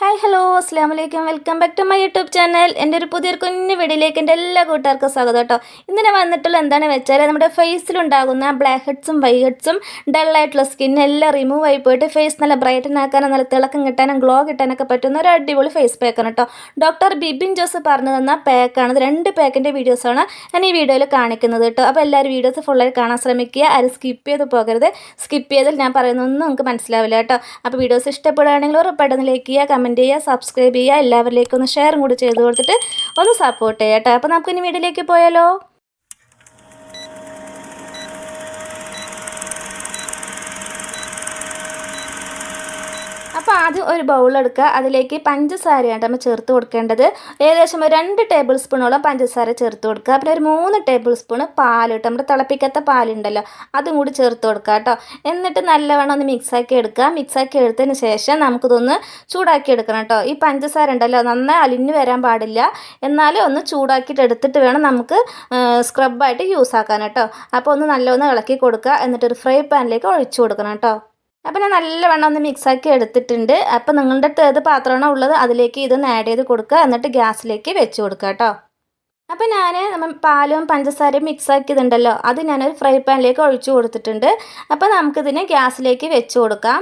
Hi hello അസ്സാം വലൈക്കും welcome back to my YouTube channel. എന്റെ ഒരു പുതിയൊരു കുഞ്ഞു വീഡിയോയിലേക്ക് എന്റെ എല്ലാ കൂട്ടുകാർക്കും സ്വാഗതം കേട്ടോ. ഇന്നലെ വന്നിട്ടുള്ള എന്താണ് വെച്ചാൽ നമ്മുടെ ഫേസിലുണ്ടാകുന്ന ബ്ലാക്ക് ഹെഡ്സും വൈറ്റ് ഹെഡ്സും ഡള്ളായിട്ടുള്ള സ്കിൻ എല്ലാം റിമൂവ് ആയി പോയിട്ട് ഫേസ് നല്ല ബ്രൈറ്റൻ ആക്കാനും നല്ല തിളക്കം കിട്ടാനും ഗ്ലോ കിട്ടാനൊക്കെ പറ്റുന്ന ഒരു അടിപൊളി ഫേസ് പാക്കാണ് കേട്ടോ. ഡോക്ടർ ബിബിൻ ജോസ് പറഞ്ഞു തന്ന പാക്കാണ് രണ്ട് പാക്കിന്റെ വീഡിയോസാണ് ഞാൻ ഈ വീഡിയോയിൽ കാണിക്കുന്നത് കേട്ടോ. അപ്പോൾ എല്ലാവരും വീഡിയോസ് ഫുള്ളായി കാണാൻ ശ്രമിക്കുക. ആരും സ്കിപ്പ് ചെയ്ത് പോകരുത്. സ്കിപ്പ് ചെയ്താൽ ഞാൻ പറയുന്നതൊന്നും നിങ്ങൾക്ക് മനസ്സിലാവില്ല കേട്ടോ. അപ്പോൾ വീഡിയോസ് ഇഷ്ടപ്പെടുകയാണെങ്കിൽ പെട്ടെന്ന് ലൈക്ക് ചെയ്യുക കമന്റ് ചെയ്യുക സബ്സ്ക്രൈബ് ചെയ്യുക എല്ലാവരിലേക്കും ഒന്ന് ഷെയറും കൂടി ചെയ്ത് കൊടുത്തിട്ട് ഒന്ന് സപ്പോർട്ട് ചെയ്യാം കേട്ടോ. അപ്പോൾ നമുക്കിനി വീഡിയോയിലേക്ക് പോയാലോ അപ്പോൾ ആദ്യം ഒരു ബൗൾ എടുക്കുക. അതിലേക്ക് പഞ്ചസാരയാണ് നമ്മൾ ചേർത്ത് കൊടുക്കേണ്ടത്. ഏകദേശം ഒരു രണ്ട് ടേബിൾ സ്പൂണോളം പഞ്ചസാര ചേർത്ത് കൊടുക്കുക. പിന്നെ ഒരു മൂന്ന് ടേബിൾ സ്പൂൺ പാൽ കേട്ടോ നമ്മുടെ തിളപ്പിക്കാത്ത പാലുണ്ടല്ലോ അതും കൂടി ചേർത്ത് കൊടുക്കുക കേട്ടോ. എന്നിട്ട് നല്ലവണ്ണം ഒന്ന് മിക്സാക്കി എടുക്കുക. മിക്സാക്കി എടുത്തതിന് ശേഷം നമുക്കിതൊന്ന് ചൂടാക്കി എടുക്കണം കേട്ടോ. ഈ പഞ്ചസാര ഉണ്ടല്ലോ നന്നായി അലിഞ്ഞു വരാൻ പാടില്ല. എന്നാലും ഒന്ന് ചൂടാക്കിയിട്ട് എടുത്തിട്ട് വേണം നമുക്ക് സ്ക്രബായിട്ട് യൂസ് ആക്കാൻ കേട്ടോ. അപ്പോൾ ഒന്ന് നല്ലവണ്ണം ഇളക്കി കൊടുക്കുക. എന്നിട്ടൊരു ഫ്രൈ പാനിലേക്ക് ഒഴിച്ചു കൊടുക്കണം കേട്ടോ. അപ്പോൾ ഞാൻ നല്ലവണ്ണം ഒന്ന് മിക്സാക്കി എടുത്തിട്ടുണ്ട്. അപ്പോൾ നിങ്ങളുടെ അടുത്ത് ഏത് പാത്രമാണോ ഉള്ളത് അതിലേക്ക് ഇതൊന്ന് ആഡ് ചെയ്ത് കൊടുക്കുക. എന്നിട്ട് ഗ്യാസിലേക്ക് വെച്ച് കൊടുക്കുക കേട്ടോ. അപ്പോൾ ഞാൻ നമ്മൾ പാലും പഞ്ചസാരയും മിക്സാക്കിയതുണ്ടല്ലോ അത് ഞാനൊരു ഫ്രൈ പാനിലേക്ക് ഒഴിച്ചു കൊടുത്തിട്ടുണ്ട്. അപ്പോൾ നമുക്കിതിനെ ഗ്യാസിലേക്ക് വെച്ച് കൊടുക്കാം.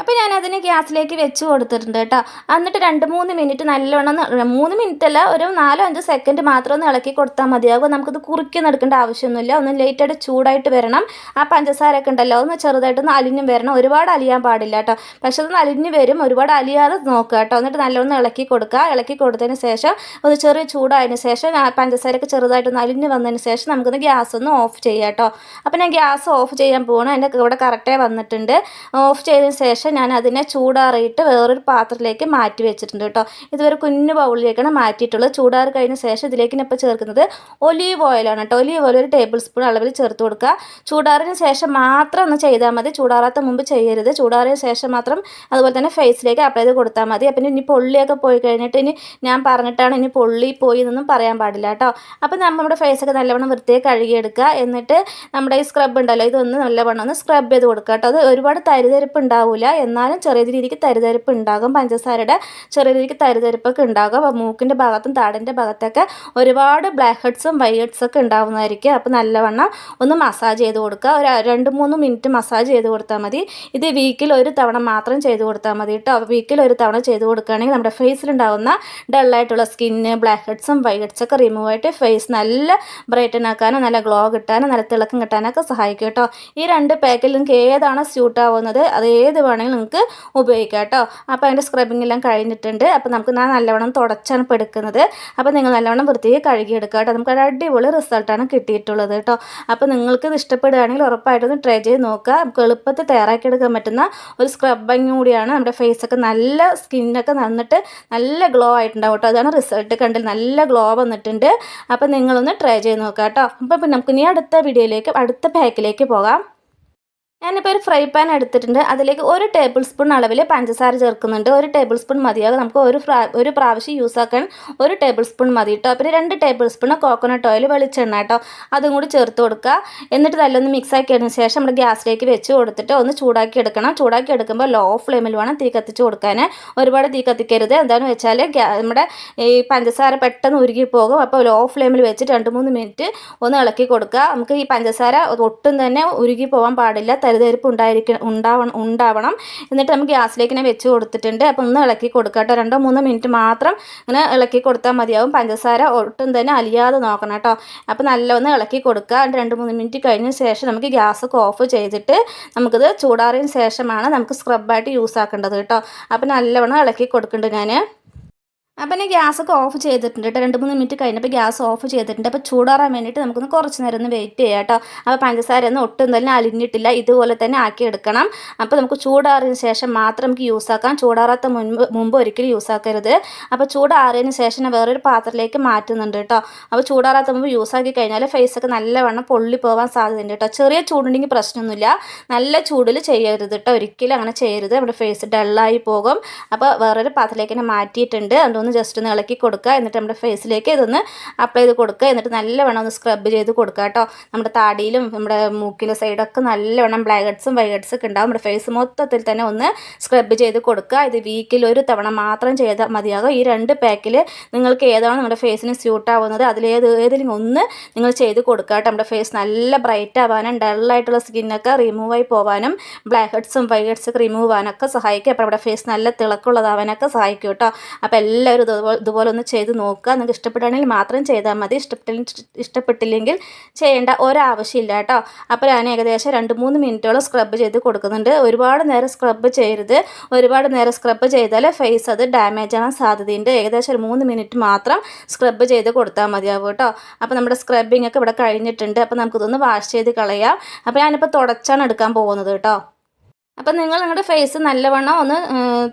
അപ്പോൾ ഞാൻ അതിന് ഗ്യാസിലേക്ക് വെച്ച് കൊടുത്തിട്ടുണ്ട് കേട്ടോ. എന്നിട്ട് രണ്ട് മൂന്ന് മിനിറ്റ് നല്ലവണ്ണം മൂന്ന് മിനിറ്റ് അല്ല ഒരു നാലോ അഞ്ചോ സെക്കൻഡ് മാത്രം ഒന്ന് ഇളക്കി കൊടുത്താൽ മതിയാകും നമുക്കിത് കുറുക്കി എടുക്കേണ്ട ആവശ്യമൊന്നുമില്ല. ഒന്ന് ലൈറ്റായിട്ട് ചൂടായിട്ട് വരണം. ആ പഞ്ചസാരയൊക്കെ ഉണ്ടല്ലോ ഒന്ന് ചെറുതായിട്ടൊന്ന് അലിഞ്ഞും വരണം. ഒരുപാട് അലിയാൻ പാടില്ല കേട്ടോ. പക്ഷെ അതൊന്ന് അലിഞ്ഞ് വരും. ഒരുപാട് അലിയാതെ നോക്കുക കേട്ടോ. എന്നിട്ട് നല്ലവണ്ണം ഇളക്കി കൊടുക്കുക. ഇളക്കി കൊടുത്തതിന് ശേഷം ഒന്ന് ചെറിയ ചൂടായതിന് ശേഷം ആ പഞ്ചസാരയൊക്കെ ചെറുതായിട്ടൊന്ന് അലിഞ്ഞ് വന്നതിന് ശേഷം നമുക്കൊന്ന് ഗ്യാസ് ഒന്ന് ഓഫ് ചെയ്യാം കേട്ടോ. അപ്പോൾ ഞാൻ ഗ്യാസ് ഓഫ് ചെയ്യാൻ പോകണം എന്റെ ഇവിടെ കറക്റ്റായി വന്നിട്ടുണ്ട്. ഓഫ് ചെയ്തതിന് ശേഷം ഞാൻ അതിനെ ചൂടാറിയിട്ട് വേറൊരു പാത്രത്തിലേക്ക് മാറ്റി വെച്ചിട്ടുണ്ട് കേട്ടോ. ഇതുവരെ കുഞ്ഞു ബൗളിലേക്കാണ് മാറ്റിയിട്ടുള്ളത്. ചൂടാറി കഴിഞ്ഞ ശേഷം ഇതിലേക്ക് ഇപ്പോൾ ചേർക്കുന്നത് ഒലീവ് ഓയിലാണ് കേട്ടോ. ഒലീവ് ഓയിൽ ഒരു ടേബിൾ സ്പൂൺ അളവിൽ ചേർത്ത് കൊടുക്കുക. ചൂടാറിന് ശേഷം മാത്രം ഒന്ന് ചെയ്താൽ മതി. ചൂടാറാത്ത മുമ്പ് ചെയ്യരുത്. ചൂടാറിയ ശേഷം മാത്രം അതുപോലെ തന്നെ ഫേസിലേക്ക് അപ്ലൈ ചെയ്ത് കൊടുത്താൽ മതി. അപ്പം ഇനി പൊള്ളിയൊക്കെ പോയി കഴിഞ്ഞിട്ട് ഇനി ഞാൻ പറഞ്ഞിട്ടാണ് ഇനി പൊള്ളി പോയി എന്നൊന്നും പറയാൻ പാടില്ല കേട്ടോ. അപ്പം നമ്മുടെ ഫേസൊക്കെ നല്ലവണ്ണം വൃത്തിയായി കഴുകിയെടുക്കുക. എന്നിട്ട് നമ്മുടെ ഈ സ്ക്രബ് ഉണ്ടല്ലോ ഇതൊന്ന് നല്ലവണ്ണം ഒന്ന് സ്ക്രബ് ചെയ്ത് കൊടുക്കുക കേട്ടോ. അത് ഒരുപാട് തരിതരിപ്പ് ഉണ്ടാവില്ല എന്നാലും ചെറിയ രീതിക്ക് തരിതരിപ്പ് ഉണ്ടാകും. പഞ്ചസാരയുടെ ചെറിയ രീതിക്ക് തരിതരിപ്പൊക്കെ ഉണ്ടാകും. അപ്പോൾ മൂക്കിന്റെ ഭാഗത്തും താടിന്റെ ഭാഗത്തൊക്കെ ഒരുപാട് ബ്ലാക്ക് ഹെഡ്സും വൈറ്റ് ഒക്കെ ഉണ്ടാകുന്നതായിരിക്കും അപ്പോൾ നല്ലവണ്ണം ഒന്ന് മസാജ് ചെയ്ത് കൊടുക്കുക. ഒരു രണ്ട് മൂന്ന് മിനിറ്റ് മസാജ് ചെയ്ത് കൊടുത്താൽ മതി. ഇത് വീക്കിൽ ഒരു തവണ മാത്രം ചെയ്ത് കൊടുത്താൽ മതി കേട്ടോ. വീക്കിൽ ഒരു തവണ ചെയ്ത് കൊടുക്കുകയാണെങ്കിൽ നമ്മുടെ ഫേസിലുണ്ടാകുന്ന ഡള്ളായിട്ടുള്ള സ്കിന്ന് ബ്ലാക്ക് ഹെഡ്സും വൈറ്റ് ഹെഡ്സൊക്കെ റിമൂവ് ആയിട്ട് ഫേസ് നല്ല ബ്രൈറ്റൻ ആക്കാനും നല്ല ഗ്ലോ കിട്ടാനും നല്ല തിളക്കം കിട്ടാനൊക്കെ സഹായിക്കും കേട്ടോ. ഈ രണ്ട് നിങ്ങൾക്ക് ഏതാണ് സ്യൂട്ട് ആവുന്നത്? അത് ഏത് വേണമെങ്കിലും നിങ്ങൾക്ക് ഉപയോഗിക്കാം കേട്ടോ. അപ്പോൾ അതിന്റെ സ്ക്രബിങ് എല്ലാം കഴിഞ്ഞിട്ടുണ്ട്. അപ്പോൾ നമുക്ക് ഞാൻ നല്ലവണ്ണം തുടച്ചാണ് ഇപ്പോൾ എടുക്കുന്നത്. അപ്പോൾ നിങ്ങൾ നല്ലവണ്ണം വൃത്തിയായി കഴുകിയെടുക്കുക കേട്ടോ. നമുക്ക് ഒരു അടിപൊളി റിസൾട്ടാണ് കിട്ടിയിട്ടുള്ളത് കേട്ടോ. അപ്പോൾ നിങ്ങൾക്ക് ഇത് ഇഷ്ടപ്പെടുകയാണെങ്കിൽ ഉറപ്പായിട്ടൊന്ന് ട്രൈ ചെയ്ത് നോക്കുക. നമുക്ക് എളുപ്പത്തിൽ തയ്യാറാക്കി എടുക്കാൻ പറ്റുന്ന ഒരു സ്ക്രബിങ് കൂടിയാണ്. നമ്മുടെ ഫേസൊക്കെ നല്ല സ്കിന്നൊക്കെ നന്നിട്ട് നല്ല ഗ്ലോ ആയിട്ടുണ്ടാവും കേട്ടോ. അതാണ് റിസൾട്ട് കണ്ടിൽ നല്ല ഗ്ലോ വന്നിട്ടുണ്ട്. അപ്പോൾ നിങ്ങളൊന്ന് ട്രൈ ചെയ്ത് നോക്കുക കേട്ടോ. അപ്പോൾ നമുക്ക് ഇനി അടുത്ത വീഡിയോയിലേക്ക് അടുത്ത പാക്കിലേക്ക് പോകാം. ഞാനിപ്പോൾ ഒരു ഫ്രൈ പാൻ എടുത്തിട്ടുണ്ട്. അതിലേക്ക് ഒരു ടേബിൾ സ്പൂൺ അളവിൽ പഞ്ചസാര ചേർക്കുന്നുണ്ട്. ഒരു ടേബിൾ സ്പൂൺ മതിയാകും. നമുക്ക് ഒരു ഒരു പ്രാവശ്യം യൂസ് ആക്കാൻ ഒരു ടേബിൾ സ്പൂൺ മതി കേട്ടോ പിന്നെ രണ്ട് ടേബിൾ സ്പൂൺ കോക്കനട്ട് ഓയിൽ വെളിച്ചെണ്ണ കേട്ടോ അതും കൂടി ചേർത്ത് കൊടുക്കുക. എന്നിട്ട് നല്ലൊന്ന് മിക്സ് ആക്കിയതിന് ശേഷം നമ്മൾ ഗ്യാസിലേക്ക് വെച്ച് കൊടുത്തിട്ട് ഒന്ന് ചൂടാക്കി എടുക്കണം. ചൂടാക്കി എടുക്കുമ്പോൾ ലോ ഫ്ലെയിമിൽ വേണം തീ കത്തിച്ച് കൊടുക്കാൻ ഒരുപാട് തീ കത്തിക്കരുത്. എന്താണെന്ന് വെച്ചാൽ നമ്മുടെ ഈ പഞ്ചസാര പെട്ടെന്ന് ഉരുകി പോകും. അപ്പോൾ ലോ ഫ്ലെയിമിൽ വെച്ച് രണ്ട് മൂന്ന് മിനിറ്റ് ഒന്ന് ഇളക്കി കൊടുക്കുക. നമുക്ക് ഈ പഞ്ചസാര ഒട്ടും തന്നെ ഉരുകി പോകാൻ പാടില്ല. തരിതരിപ്പ് ഉണ്ടായിരിക്കണം ഉണ്ടാവണം ഉണ്ടാവണം. എന്നിട്ട് നമുക്ക് ഗ്യാസിലേക്ക് ഇങ്ങനെ വെച്ച് കൊടുത്തിട്ടുണ്ട്. അപ്പോൾ ഒന്ന് ഇളക്കി കൊടുക്കുക രണ്ടോ മൂന്നോ മിനിറ്റ് മാത്രം ഇങ്ങനെ ഇളക്കി കൊടുത്താൽ മതിയാവും. പഞ്ചസാര ഒട്ടും തന്നെ അലിയാതെ നോക്കണം കേട്ടോ. അപ്പോൾ നല്ല ഒന്ന് ഇളക്കി കൊടുക്കുക. രണ്ട് മൂന്ന് മിനിറ്റ് കഴിഞ്ഞ ശേഷം നമുക്ക് ഗ്യാസ് ഓഫ് ചെയ്തിട്ട് നമുക്കിത് ചൂടാറിയതിന് ശേഷമാണ് നമുക്ക് സ്ക്രബായിട്ട് യൂസ് ആക്കേണ്ടത് കേട്ടോ. അപ്പോൾ നല്ലവണ്ണം ഇളക്കി കൊടുക്കുന്നുണ്ട് ഞാൻ അപ്പം ഞാൻ ഗ്യാസൊക്കെ ഓഫ് ചെയ്തിട്ടുണ്ട് കേട്ടോ. രണ്ട് മൂന്ന് മിനിറ്റ് കഴിഞ്ഞപ്പോൾ ഗ്യാസ് ഓഫ് ചെയ്തിട്ടുണ്ട്. അപ്പോൾ ചൂടാറാൻ വേണ്ടിയിട്ട് നമുക്കൊന്ന് കുറച്ച് നേരം ഒന്ന് വെയിറ്റ് ചെയ്യാം കേട്ടോ. അപ്പോൾ പഞ്ചസാര ഒന്നും ഒട്ടും തന്നെ അലിഞ്ഞിട്ടില്ല. ഇതുപോലെ തന്നെ ആക്കി എടുക്കണം. അപ്പോൾ നമുക്ക് ചൂടാറിയതിന് ശേഷം മാത്രം നമുക്ക് യൂസ് ആക്കാം. ചൂടാറാത്ത മുൻപ് മുമ്പ് ഒരിക്കലും യൂസ് ആക്കരുത്. അപ്പോൾ ചൂടാറിയതിന് ശേഷം വേറൊരു പാത്രത്തിലേക്ക് മാറ്റുന്നുണ്ട് കേട്ടോ. അപ്പോൾ ചൂടാറാത്ത മുമ്പ് യൂസ് ആക്കി കഴിഞ്ഞാൽ ഫേസൊക്കെ നല്ലവണ്ണം പൊള്ളി പോകാൻ സാധ്യതയുണ്ട് കേട്ടോ. ചെറിയ ചൂടുണ്ടെങ്കിൽ പ്രശ്നമൊന്നുമില്ല. നല്ല ചൂടിൽ ചെയ്യരുത് കേട്ടോ. ഒരിക്കലും അങ്ങനെ ചെയ്യരുത്. നമ്മുടെ ഫേസ് ഡള്ളായി പോകും. അപ്പോൾ വേറൊരു പാത്രത്തിലേക്ക് മാറ്റിയിട്ടുണ്ട്. അതുകൊണ്ട് ഒന്ന് ജസ്റ്റ് ഒന്ന് ഇളക്കി കൊടുക്കുക. എന്നിട്ട് നമ്മുടെ ഫേസിലേക്ക് ഇതൊന്ന് അപ്ലൈ ചെയ്ത് കൊടുക്കുക. എന്നിട്ട് നല്ലവണ്ണം ഒന്ന് സ്ക്രബ് ചെയ്ത് കൊടുക്കുക കേട്ടോ. നമ്മുടെ താടിയിലും നമ്മുടെ മൂക്കിന്റെ സൈഡൊക്കെ നല്ലവണ്ണം ബ്ലാക്ക് ഹെഡ്സും വൈറ്റ് ഹെഡ്സും ഒക്കെ ഉണ്ടാവും. നമ്മുടെ ഫേസ് മൊത്തത്തിൽ തന്നെ ഒന്ന് സ്ക്രബ് ചെയ്ത് കൊടുക്കുക. ഇത് വീക്കിൽ ഒരു തവണ മാത്രം ചെയ്താൽ മതിയാകും. ഈ രണ്ട് പാക്കിൽ നിങ്ങൾക്ക് ഏതാണ് നിങ്ങളുടെ ഫേസിന് സ്യൂട്ട് ആവുന്നത്? അതിലേത് ഏതെങ്കിലും ഒന്ന് നിങ്ങൾ ചെയ്ത് കൊടുക്കുക കേട്ടോ. നമ്മുടെ ഫേസ് നല്ല ബ്രൈറ്റ് ആവാനും ഡള്ളായിട്ടുള്ള സ്കിന്നൊക്കെ റിമൂവ് ആയി പോകാനും ബ്ലാക്ക് ഹെഡ്സും വൈറ്റ് ഹെഡ്സ് ഒക്കെ റിമൂവ് ആവാനൊക്കെ സഹായിക്കും. അപ്പോൾ നമ്മുടെ ഫേസ് നല്ല തിളക്കമുള്ളതാവാനൊക്കെ സഹായിക്കും കേട്ടോ. അപ്പോൾ എല്ലാവരും ഇതുപോലെ ഇതുപോലെ ഒന്ന് ചെയ്ത് നോക്കുക. നിങ്ങൾക്ക് ഇഷ്ടപ്പെടുകയാണെങ്കിൽ മാത്രം ചെയ്താൽ മതി. ഇഷ്ടപ്പെട്ടില്ല ഇഷ്ടപ്പെട്ടില്ലെങ്കിൽ ചെയ്യേണ്ട ഒരാവശ്യമില്ല കേട്ടോ. അപ്പോൾ ഞാൻ ഏകദേശം രണ്ട് മൂന്ന് മിനിറ്റോളം സ്ക്രബ് ചെയ്ത് കൊടുക്കുന്നുണ്ട്. ഒരുപാട് നേരം സ്ക്രബ് ചെയ്യരുത്. ഒരുപാട് നേരം സ്ക്രബ് ചെയ്താൽ ഫേസ് അത് ഡാമേജ് ആവാൻ സാധ്യതയുണ്ട്. ഏകദേശം ഒരു മൂന്ന് മിനിറ്റ് മാത്രം സ്ക്രബ് ചെയ്ത് കൊടുത്താൽ മതിയാവും കേട്ടോ. അപ്പോൾ നമ്മുടെ സ്ക്രബ്ബിംഗ് ഒക്കെ ഇവിടെ കഴിഞ്ഞിട്ടുണ്ട്. അപ്പോൾ നമുക്കിതൊന്ന് വാഷ് ചെയ്ത് കളയാം. അപ്പോൾ ഞാനിപ്പോൾ തുടച്ചാണ് എടുക്കാൻ പോകുന്നത് കേട്ടോ. അപ്പം നിങ്ങൾ നിങ്ങളുടെ ഫേസ് നല്ലവണ്ണം ഒന്ന്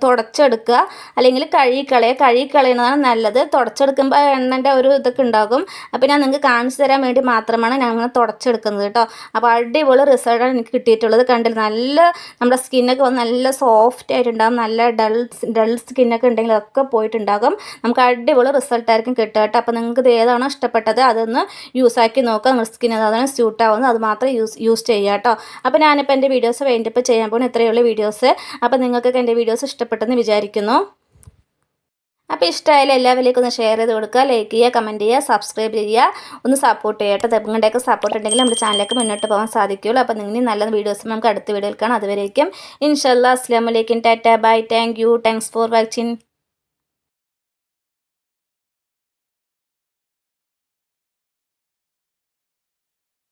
തുടച്ചെടുക്കുക. അല്ലെങ്കിൽ കഴുകിക്കളയുക. കഴുകിക്കളയുന്നതാണ് നല്ലത്. തുടച്ചെടുക്കുമ്പോൾ എണ്ണന്റെ ഒരു ഇതൊക്കെ ഉണ്ടാകും. അപ്പം ഞാൻ നിങ്ങൾക്ക് കാണിച്ചു തരാൻ വേണ്ടി മാത്രമാണ് ഞാൻ അങ്ങനെ തുടച്ചെടുക്കുന്നത് കേട്ടോ. അപ്പോൾ അടിപൊളി റിസൾട്ടാണ് എനിക്ക് കിട്ടിയിട്ടുള്ളത്. കണ്ടില്ല? നല്ല നമ്മുടെ സ്കിന്നൊക്കെ നല്ല സോഫ്റ്റ് ആയിട്ടുണ്ടാകും നല്ല ഡൾ ഡൾ സ്കിന്നൊക്കെ ഉണ്ടെങ്കിൽ അതൊക്കെ പോയിട്ടുണ്ടാകും. നമുക്ക് അടിപൊളി റിസൾട്ടായിരിക്കും കിട്ടുക കേട്ടോ. അപ്പോൾ നിങ്ങൾക്ക് ഇത് ഏതാണോ ഇഷ്ടപ്പെട്ടത് അതൊന്ന് യൂസ് ആക്കി നോക്കുക. നിങ്ങളുടെ സ്കിൻ അതാണ് സ്യൂട്ട് ആവുന്നത് അത് മാത്രം യൂസ് യൂസ് ചെയ്യുക കേട്ടോ. അപ്പോൾ ഞാനിപ്പോൾ എന്റെ വീഡിയോസ് വേണ്ടിയപ്പോൾ ചെയ്യാൻ പോകുന്നത് ഇത്രയുള്ള വീഡിയോസ്. അപ്പോൾ നിങ്ങൾക്കൊക്കെ എന്റെ വീഡിയോസ് ഇഷ്ടപ്പെട്ടെന്ന് വിചാരിക്കുന്നു. അപ്പോൾ ഇഷ്ടമായാലും എല്ലാവരിലേക്കും ഒന്ന് ഷെയർ ചെയ്ത് കൊടുക്കുക ലൈക്ക് ചെയ്യുക കമന്റ് ചെയ്യുക സബ്സ്ക്രൈബ് ചെയ്യുക. ഒന്ന് സപ്പോർട്ട് ചെയ്യട്ടെ നിങ്ങളുടെയൊക്കെ സപ്പോർട്ട് ഉണ്ടെങ്കിൽ നമ്മുടെ ചാനലിലേക്ക് മുന്നോട്ട് പോകാൻ സാധിക്കുകയുള്ളൂ. അപ്പോൾ നിങ്ങൾ നല്ല വീഡിയോസ് നമുക്ക് അടുത്ത വീഡിയോയിൽ കാണാം. അതുവരേക്കും. ഇൻഷല്ലാ അസ്ലാമലൈക്കും tata. Bye. Thank you thanks for watching